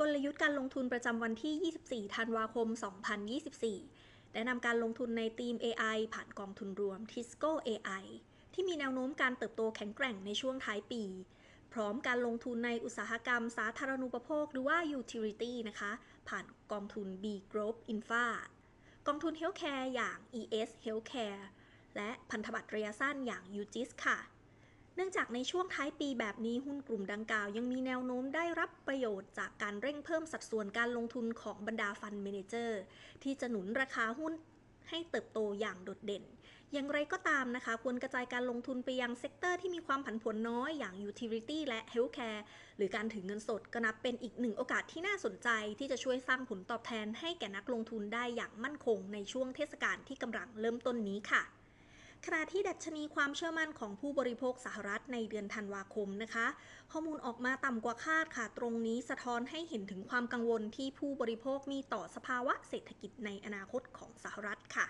กลยุทธ์การลงทุนประจำวันที่ 24 ธันวาคม 2024 แนะนำการลงทุนในธีม AI ผ่านกองทุนรวม Tisco AI ที่มีแนวโน้มการเติบโตแข็งแกร่งในช่วงท้ายปี พร้อมการลงทุนในอุตสาหกรรมสาธารณูปโภคหรือว่า Utility นะคะ ผ่านกองทุน B Group Infra กองทุน Healthcare อย่าง ES Healthcare และพันธบัตรระยะสั้นอย่าง UGIS ค่ะ เนื่องจากในช่วงท้ายปีแบบนี้หุ้นกลุ่มดังกล่าวยังมีแนวโน้มได้รับประโยชน์จากการเร่งเพิ่มสัดส่วนการลงทุนของบรรดาฟันเมนเจอร์ ที่จะหนุนราคาหุ้นให้เติบโตอย่างโดดเด่น อย่างไรก็ตามนะคะ ควรกระจายการลงทุนไปยังเซกเตอร์ที่มีความผันผวนน้อยอย่าง Utility และ Healthcare หรือการถือเงินสดก็นับเป็นอีกหนึ่งโอกาสที่น่าสนใจ ที่จะช่วยสร้างผลตอบแทนให้แก่นักลงทุนได้อย่างมั่นคงในช่วงเทศกาลที่กำลังเริ่มต้นนี้ค่ะ ขณะที่ดัชนีความเชื่อมั่นของผู้บริโภคสหรัฐในเดือนธันวาคมนะคะ ข้อมูลออกมาต่ำกว่าคาดค่ะ ตรงนี้สะท้อนให้เห็นถึงความกังวลที่ผู้บริโภคมีต่อสภาวะเศรษฐกิจในอนาคตของสหรัฐค่ะ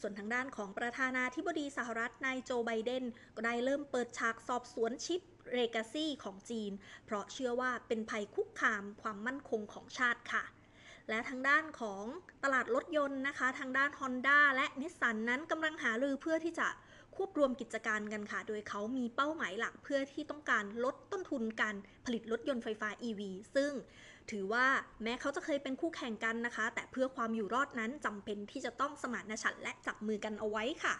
ส่วนทางด้านของประธานาธิบดีสหรัฐนายโจไบเดน ก็ได้เริ่มเปิดฉากสอบสวนชิปเรกาซีของจีน เพราะเชื่อว่าเป็นภัยคุกคามความมั่นคงของชาติค่ะ และทางด้านของตลาดรถยนต์นะคะ ทางด้าน Honda และนิสสันนั้นกำลังหารือเพื่อที่จะควบรวมกิจการกันค่ะ โดยเขามีเป้าหมายหลักเพื่อที่ต้องการลดต้นทุนการผลิตรถยนต์ไฟฟ้า EV ซึ่งถือว่าแม้เขาจะเคยเป็นคู่แข่งกันนะคะ แต่เพื่อความอยู่รอดนั้นจำเป็นที่จะต้องสมานฉันท์และจับมือกันเอาไว้ค่ะ